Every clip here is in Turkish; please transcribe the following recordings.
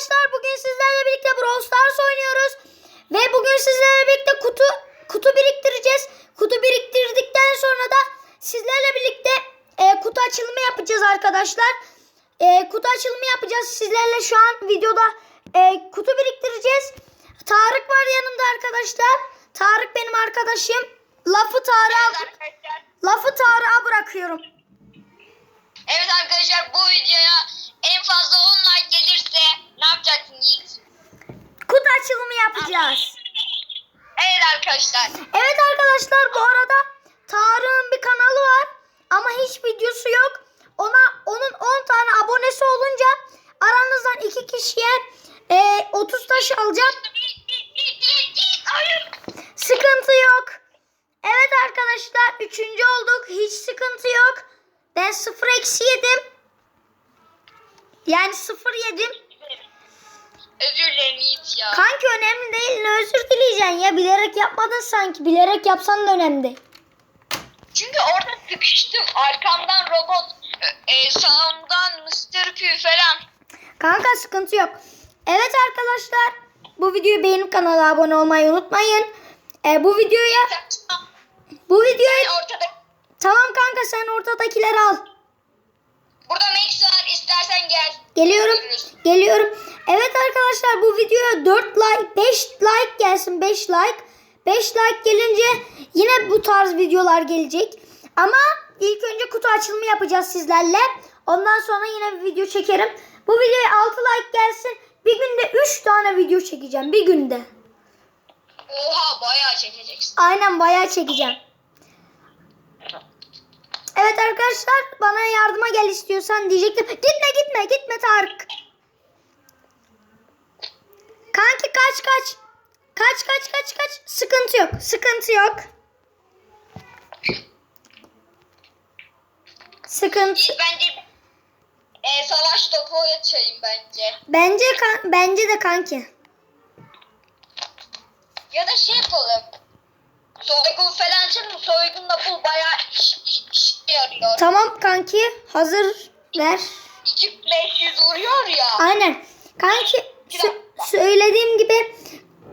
arkadaşlar bugün sizlerle birlikte Brawl Stars oynuyoruz. Ve bugün sizlerle birlikte kutu kutu biriktireceğiz. Kutu biriktirdikten sonra da sizlerle birlikte e, kutu açılımı yapacağız arkadaşlar. E, kutu açılımı yapacağız. Sizlerle şu an videoda e, kutu biriktireceğiz. Tarık var yanımda arkadaşlar. Tarık benim arkadaşım. Lafı Tarık'a arkadaşlar. lafı Tarık'a bırakıyorum. Evet arkadaşlar bu videoya en fazla 10 like gelirse ne yapacaksın Yiğit? Kutu açılımı yapacağız. Evet arkadaşlar. Evet arkadaşlar bu arada Tarık'ın bir kanalı var ama hiç videosu yok. Ona onun 10 tane abonesi olunca aranızdan iki kişiye e, 30 taş. Hayır. Sıkıntı yok. Evet arkadaşlar üçüncü olduk. Hiç sıkıntı yok. Ben 0 eksi yedim. Yani 0 yedim. Özür dilerim Yiğit ya. Kanki önemli değil. Ne özür dileyeceksin ya. Bilerek yapmadın sanki. Bilerek yapsan da önemli. Çünkü orada sıkıştım. Arkamdan robot, e, sağımdan Mr. P falan. Kanka sıkıntı yok. Evet arkadaşlar bu videoyu beğenip kanala abone olmayı unutmayın. Ee, bu videoya bu videoyu tamam kanka sen ortadakileri al. Burada Max var. İstersen gel. Geliyorum. Görürüz. Geliyorum. Evet arkadaşlar bu videoya 4 like 5 like gelsin 5 like. 5 like gelince yine bu tarz videolar gelecek. Ama ilk önce kutu açılımı yapacağız sizlerle. Ondan sonra yine bir video çekerim. Bu videoya 6 like gelsin. Bir günde 3 tane video çekeceğim. Bir günde. Oha bayağı çekeceksin. Aynen bayağı çekeceğim. Evet arkadaşlar bana yardıma gel istiyorsan diyecektim. Gitme gitme gitme Tarık. Kanki kaç kaç. Kaç kaç kaç kaç. Sıkıntı yok. Sıkıntı yok. Sıkıntı. Bence e, savaş topu açayım bence. Bence kan- bence de kanki. Ya da şey yapalım. Soygun falan açalım. Soygunla bul bayağı iş, iş, işe yarıyor. Tamam kanki. Hazır ver. 2500 vuruyor ya. Aynen. Kanki sö- söylediğim gibi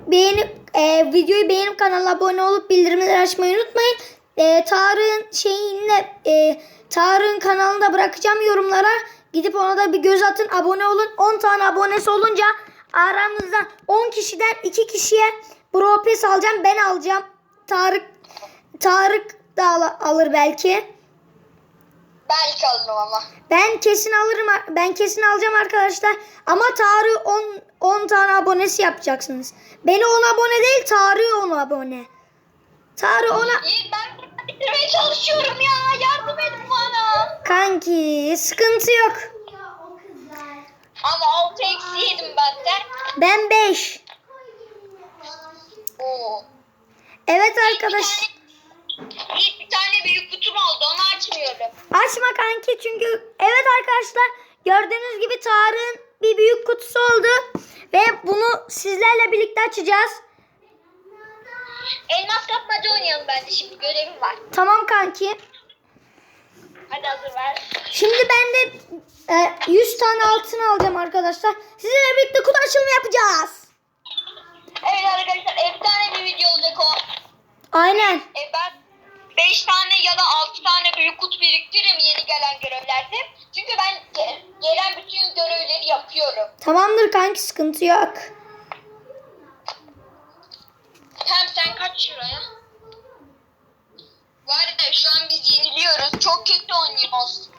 beğenip e, videoyu beğenip kanala abone olup bildirimleri açmayı unutmayın. E, Tarık'ın şeyinle e, Tarık'ın kanalını da bırakacağım yorumlara. Gidip ona da bir göz atın. Abone olun. 10 tane abonesi olunca aramızdan 10 kişiden 2 kişiye Pro Pass alacağım. Ben alacağım. Tarık Tarık da al- alır belki. Belki alırım ama. Ben kesin alırım. Ben kesin alacağım arkadaşlar. Ama Tarık 10 10 tane abonesi yapacaksınız. Beni 10 abone değil, Tarık 10 abone. Tarık ona İyi ben burada bitirmeye çalışıyorum ya. Yardım edin bana. kanki sıkıntı yok. Ama 6 eksi yedim benden. Ben 5. Oo. Evet arkadaş. Tane büyük kutum oldu. Onu açmıyorum. Açma kanki çünkü evet arkadaşlar gördüğünüz gibi Tarık'ın bir büyük kutusu oldu ve bunu sizlerle birlikte açacağız. Elmas kapmaca oynayalım bence. Şimdi görevim var. Tamam kanki. Hadi hazır ver. Şimdi ben de e, 100 tane altın alacağım arkadaşlar. Sizinle birlikte kutu açılımı yapacağız. Evet arkadaşlar efsane bir video olacak o. Aynen. E ben 5 tane ya da 6 tane büyük kutu biriktiririm yeni gelen görevlerde. Çünkü ben ge- gelen bütün görevleri yapıyorum. Tamamdır kanki sıkıntı yok. Hem sen kaç şuraya? Var ya şu an biz yeniliyoruz. Çok kötü oynuyoruz.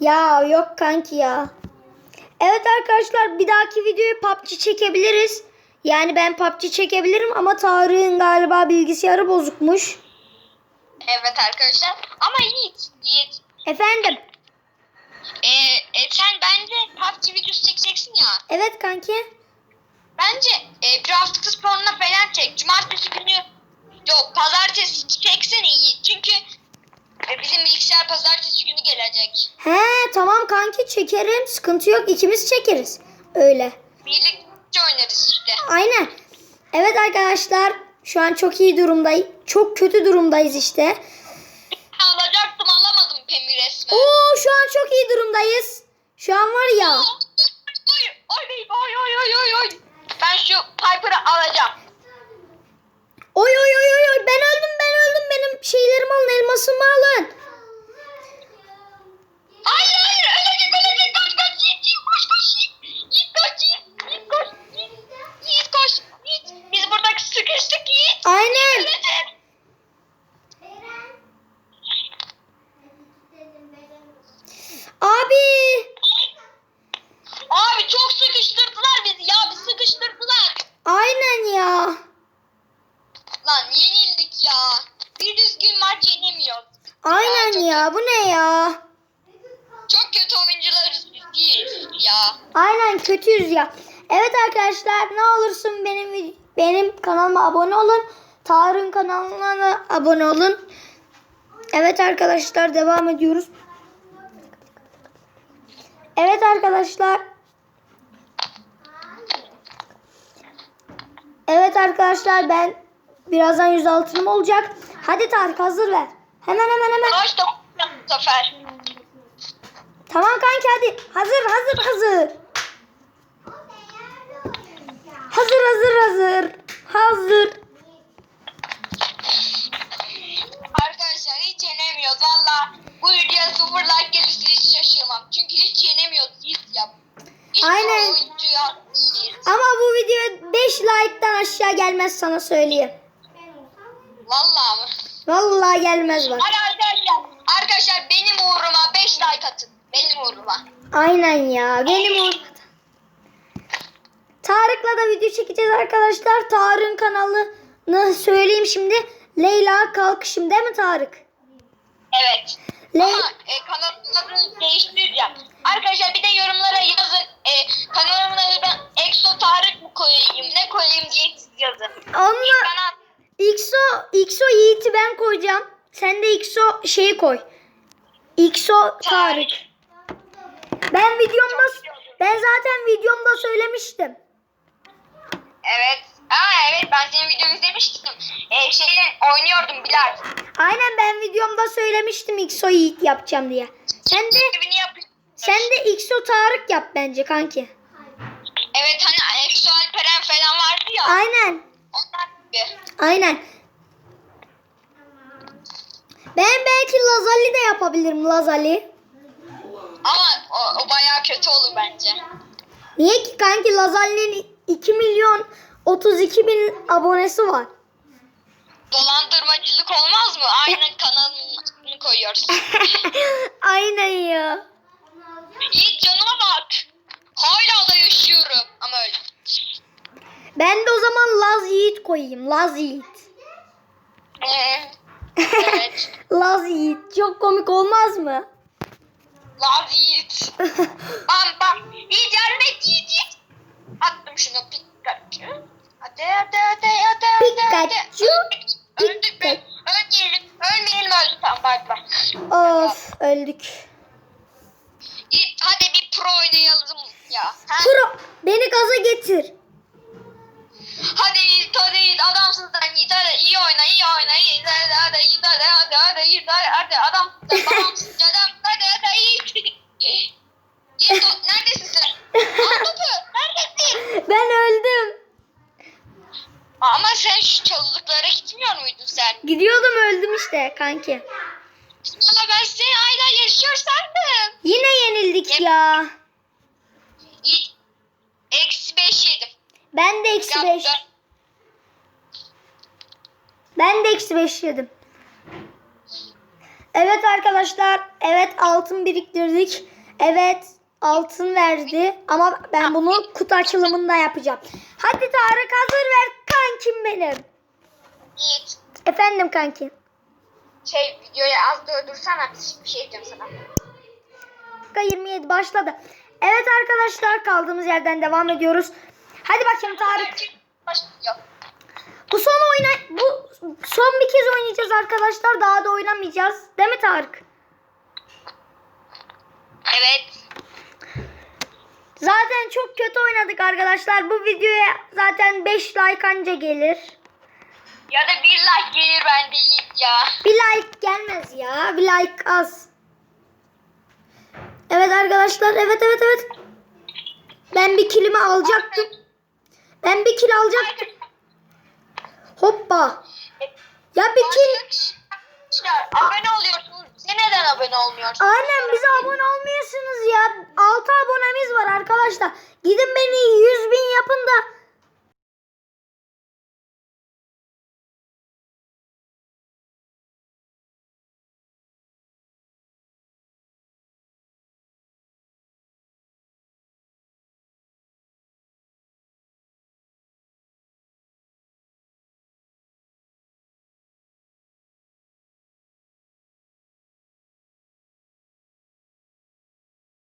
Ya yok kanki ya. Evet arkadaşlar bir dahaki videoyu PUBG çekebiliriz. Yani ben PUBG çekebilirim ama Tarık'ın galiba bilgisayarı bozukmuş. Evet arkadaşlar. Ama Yiğit, Yiğit. Efendim. E, e, sen bence PUBG videosu çekeceksin ya. Evet kanki. Bence e, bir hafta sonuna falan çek. Cumartesi günü yok pazartesi çeksen iyi. Çünkü e, bizim bilgisayar pazartesi günü gelecek. He tamam kanki çekerim. Sıkıntı yok ikimiz çekeriz. Öyle. Birlikte oynarız işte. Aynen. Evet arkadaşlar şu an çok iyi durumdayız. Çok kötü durumdayız işte. Alacaktım alamadım Pemi resmen. Oo şu an çok iyi durumdayız. Şu an var ya. Oy oy oy oy oy. Ben şu Piper'ı alacağım. Ya. Aynen kötüyüz ya. Evet arkadaşlar ne olursun benim benim kanalıma abone olun. Tarık'ın kanalına da abone olun. Evet arkadaşlar devam ediyoruz. Evet arkadaşlar. Evet arkadaşlar ben birazdan 106'nım olacak. Hadi Tarık hazır ver. Hemen hemen hemen. Savaş da bu sefer. Tamam kanki hadi. Hazır hazır hazır. Hazır hazır hazır. Hazır. Arkadaşlar hiç yenemiyoruz valla. Bu videoya sıfır like gelirse hiç şaşırmam. Çünkü hiç yenemiyoruz hiç yap. Hiç Aynen. Ama bu video 5 like'tan aşağı gelmez sana söyleyeyim. Valla mı? Vallahi gelmez bak. Hadi arkadaşlar. Arkadaşlar benim uğruma 5 like atın. Benim uğruma. Aynen ya. Benim o... Tarık'la da video çekeceğiz arkadaşlar. Tarık'ın kanalını söyleyeyim şimdi. Leyla Kalkışım değil mi Tarık? Evet. Le Ama e, kanalımın adını değiştireceğim. Arkadaşlar bir de yorumlara yazın. E, kanalımın adını Exo Tarık mı koyayım ne koyayım diye siz yazın. Onunla XO, XO Yiğit'i ben koyacağım. Sen de XO şeyi koy. XO Tarık. Ben videomda ben zaten videomda söylemiştim. Evet. Aa evet ben senin videonu izlemiştim. Ee, şeyle oynuyordum Bilal. Aynen ben videomda söylemiştim XO Yiğit yapacağım diye. Sen de sen de XO Tarık yap bence kanki. Evet hani Exo Alperen falan vardı ya. Aynen. Onlar gibi. Aynen. Ben belki Lazali de yapabilirim Lazali. Ama o, o bayağı kötü olur bence. Niye ki kanki Lazali'nin 2 milyon 32 bin abonesi var. Dolandırmacılık olmaz mı? Aynı kanalın adını koyuyoruz. Aynen ya. Yiğit canıma bak. Hala da yaşıyorum. Ama öyle. Ben de o zaman Laz Yiğit koyayım. Laz Yiğit. Ee, evet. Laz Yiğit. Çok komik olmaz mı? Lan Yiğit. Bam bam. Yiğit yardım et Yiğit Yiğit. Attım şunu Pikachu. Hadi hadi hadi hadi hadi. Pikachu, Öldük. Öldük mü? Ölmeyelim. Ölmeyelim öldük. Tamam bay bay. Of öldük. Yiğit hadi bir pro oynayalım ya. Ha? Pro beni gaza getir. Adamsın sen hadi iyi oyna iyi oyna Yiğit hadi hadi Yiğit hadi hadi Yiğit hadi hadi adam sen babamsın adam hadi hadi Yiğit. Yiğit o- neredesin sen? Al topu neredesin? Ben öldüm. Ama sen şu çalılıklara gitmiyor muydun sen? Gidiyordum öldüm işte kanki. Ya ben seni hala yaşıyor sandım. Yine yenildik ya. Yiğit eksi beş yedim. Ben de eksi Ya 5. ben- de eksi 5 yedim. Evet arkadaşlar. Evet altın biriktirdik. Evet altın verdi. Ama ben bunu kutu açılımında yapacağım. Hadi Tarık hazır ver kankim benim. Yiğit Efendim kanki. şey videoyu az durdursana bir şey diyeceğim sana. Dakika 27 başladı. Evet arkadaşlar kaldığımız yerden devam ediyoruz. Hadi bakayım Tarık. Başlıyor. Bu son oyna bu son bir kez oynayacağız arkadaşlar. Daha da oynamayacağız. Değil mi Tarık? Evet. Zaten çok kötü oynadık arkadaşlar. Bu videoya zaten 5 like anca gelir. Ya da bir like gelir bende Yiğit ya. Bir like gelmez ya. Bir like az. Evet arkadaşlar. Evet evet evet. Ben bir kilimi alacaktım. Ben bir kil alacaktım. Hoppa. Ya. Arkadaşlar abone oluyorsunuz. Size neden abone olmuyorsunuz? Aynen bize abone olmuyorsunuz ya. 6 abonemiz var arkadaşlar. Gidin beni 100 bin yapın da